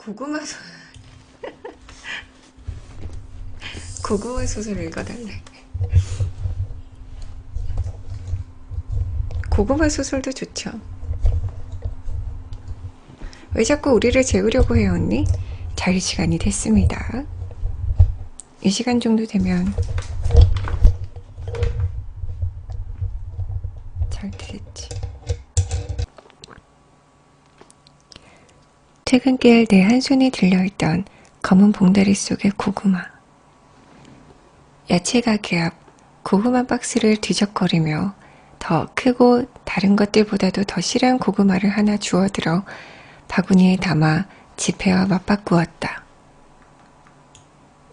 고구마 소 고구마 소설 읽어달래. 고구마 소설도 좋죠. 왜 자꾸 우리를 재우려고 해요, 언니? 자유 시간이 됐습니다. 이 시간 정도 되면 잘 되겠지. 퇴근길 내 한 손에 들려있던 검은 봉다리 속의 고구마. 야채 가게 앞 고구마 박스를 뒤적거리며 더 크고 다른 것들보다도 더 실한 고구마를 하나 주워들어 바구니에 담아 지폐와 맞바꾸었다.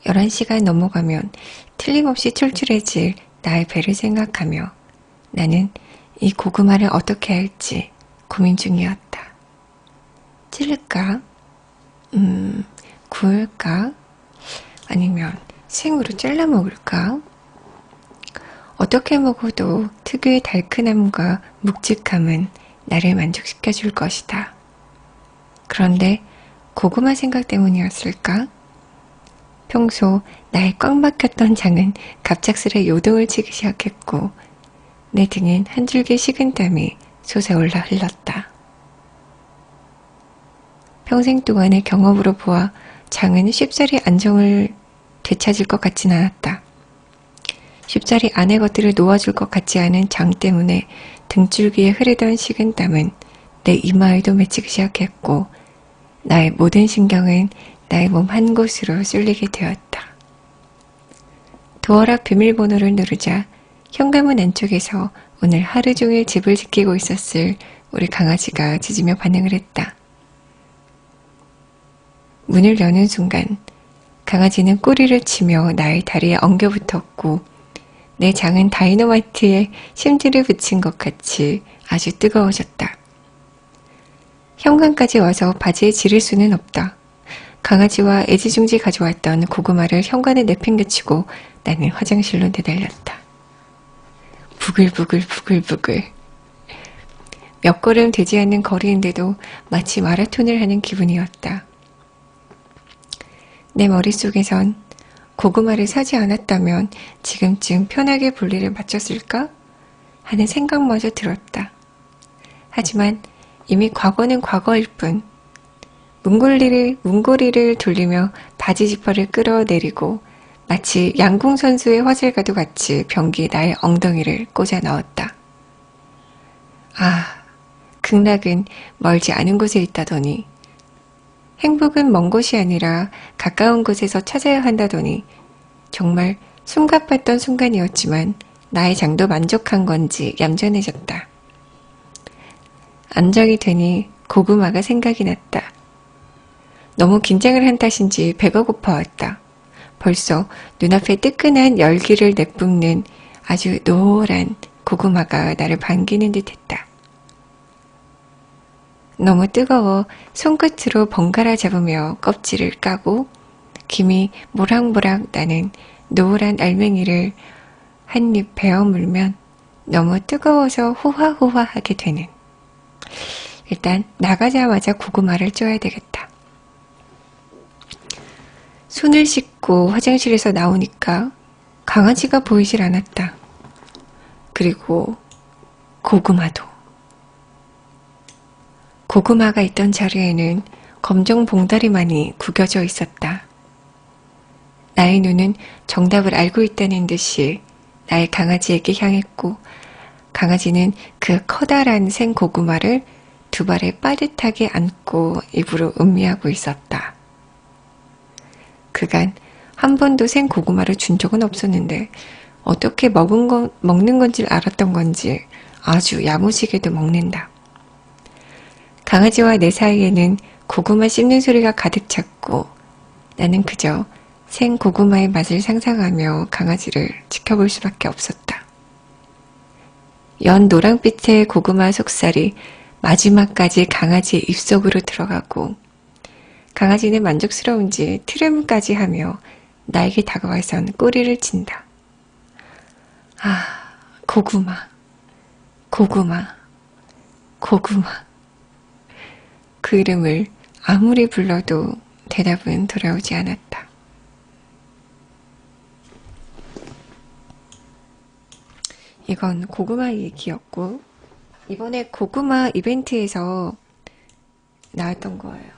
11시가 넘어가면 틀림없이 출출해질 나의 배를 생각하며 나는 이 고구마를 어떻게 할지 고민 중이었다. 찔릴까? 음, 구울까? 아니면 생으로 잘라 먹을까? 어떻게 먹어도 특유의 달큰함과 묵직함은 나를 만족시켜 줄 것이다. 그런데 고구마 생각 때문이었을까? 평소 나의 꽉 막혔던 장은 갑작스레 요동을 치기 시작했고 내 등엔 한 줄기 식은 땀이 솟아올라 흘렀다. 평생 동안의 경험으로 보아 장은 쉽사리 안정을 되찾을 것 같진 않았다. 쉽사리 안의 것들을 놓아줄 것 같지 않은 장 때문에 등줄기에 흐르던 식은 땀은 내 이마에도 맺히기 시작했고 나의 모든 신경은 나의 몸 한 곳으로 쏠리게 되었다. 도어락 비밀번호를 누르자 현관문 안쪽에서 오늘 하루 종일 집을 지키고 있었을 우리 강아지가 짖으며 반응을 했다. 문을 여는 순간 강아지는 꼬리를 치며 나의 다리에 엉겨붙었고 내 장은 다이너마이트에 심지를 붙인 것 같이 아주 뜨거워졌다. 현관까지 와서 바지에 지를 수는 없다. 강아지와 애지중지 가져왔던 고구마를 현관에 내팽개치고 나는 화장실로 내달렸다. 부글부글 부글부글. 몇 걸음 되지 않는 거리인데도 마치 마라톤을 하는 기분이었다. 내 머릿속에선 고구마를 사지 않았다면 지금쯤 편하게 분리를 마쳤을까? 하는 생각마저 들었다. 하지만 이미 과거는 과거일 뿐. 문고리를, 문고리를 돌리며 바지 지퍼를 끌어내리고 마치 양궁 선수의 화살과도 같이 변기에 나의 엉덩이를 꽂아 넣었다. 아, 극락은 멀지 않은 곳에 있다더니 행복은 먼 곳이 아니라 가까운 곳에서 찾아야 한다더니 정말 숨가팠던 순간이었지만 나의 장도 만족한 건지 얌전해졌다. 안정이 되니 고구마가 생각이 났다. 너무 긴장을 한 탓인지 배가 고파왔다. 벌써 눈앞에 뜨끈한 열기를 내뿜는 아주 노란 고구마가 나를 반기는 듯 했다. 너무 뜨거워 손끝으로 번갈아 잡으며 껍질을 까고 김이 모락모락 나는 노란 알맹이를 한 입 베어 물면 너무 뜨거워서 후화후화 하게 되는. 일단 나가자마자 고구마를 쪄야 되겠다. 손을 씻고 화장실에서 나오니까 강아지가 보이질 않았다. 그리고 고구마도. 고구마가 있던 자리에는 검정 봉다리만이 구겨져 있었다. 나의 눈은 정답을 알고 있다는 듯이 나의 강아지에게 향했고, 강아지는 그 커다란 생 고구마를 두 발에 빠듯하게 안고 입으로 음미하고 있었다. 그간 한 번도 생 고구마를 준 적은 없었는데, 어떻게 먹은 건, 먹는 건지 알았던 건지 아주 야무지게도 먹는다. 강아지와 내 사이에는 고구마 씹는 소리가 가득 찼고 나는 그저 생 고구마의 맛을 상상하며 강아지를 지켜볼 수밖에 없었다. 연 노랑빛의 고구마 속살이 마지막까지 강아지의 입속으로 들어가고 강아지는 만족스러운지 트름까지 하며 나에게 다가와선 꼬리를 친다. 아, 고구마, 고구마, 고구마. 그 이름을 아무리 불러도 대답은 돌아오지 않았다. 이건 고구마 얘기였고, 이번에 고구마 이벤트에서 나왔던 거예요.